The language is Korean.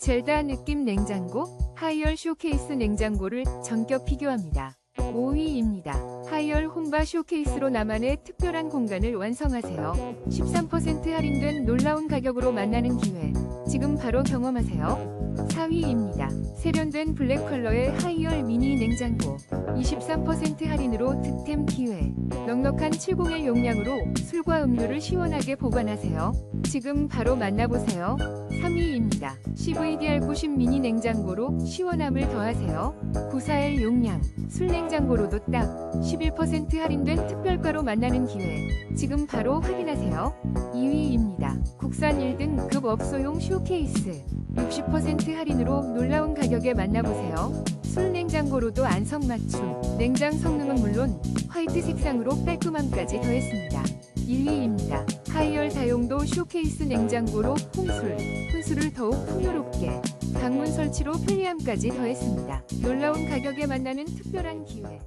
젤다 느낌 냉장고, 하이얼 쇼케이스 냉장고를 전격 비교합니다. 5위입니다. 하이얼 홈바 쇼케이스로 나만의 특별한 공간을 완성하세요. 13% 할인된 놀라운 가격으로 만나는 기회. 지금 바로 경험하세요. 4위입니다. 세련된 블랙 컬러의 하이얼 미니 냉장고. 23% 할인으로 득템 기회. 넉넉한 701 용량으로 술과 음료를 시원하게 보관하세요. 지금 바로 만나보세요. 3위입니다. CVDR90 미니 냉장고로 시원함을 더하세요. 941 용량, 술 냉장고로도 딱11% 할인된 특별가로 만나는 기회. 지금 바로 확인하세요. 2위입니다. 국산 1등 급 업소용 쇼케이스. 60% 할인으로 놀라운 가격에 만나보세요. 술 냉장고로도 안성맞춤. 냉장 성능은 물론 화이트 색상으로 깔끔함까지 더했습니다. 1위입니다. 하이얼 다용도 쇼케이스 냉장고로 홍술, 혼술을 더욱 풍요롭게 방문 설치로 편리함까지 더했습니다. 놀라운 가격에 만나는 특별한 기회.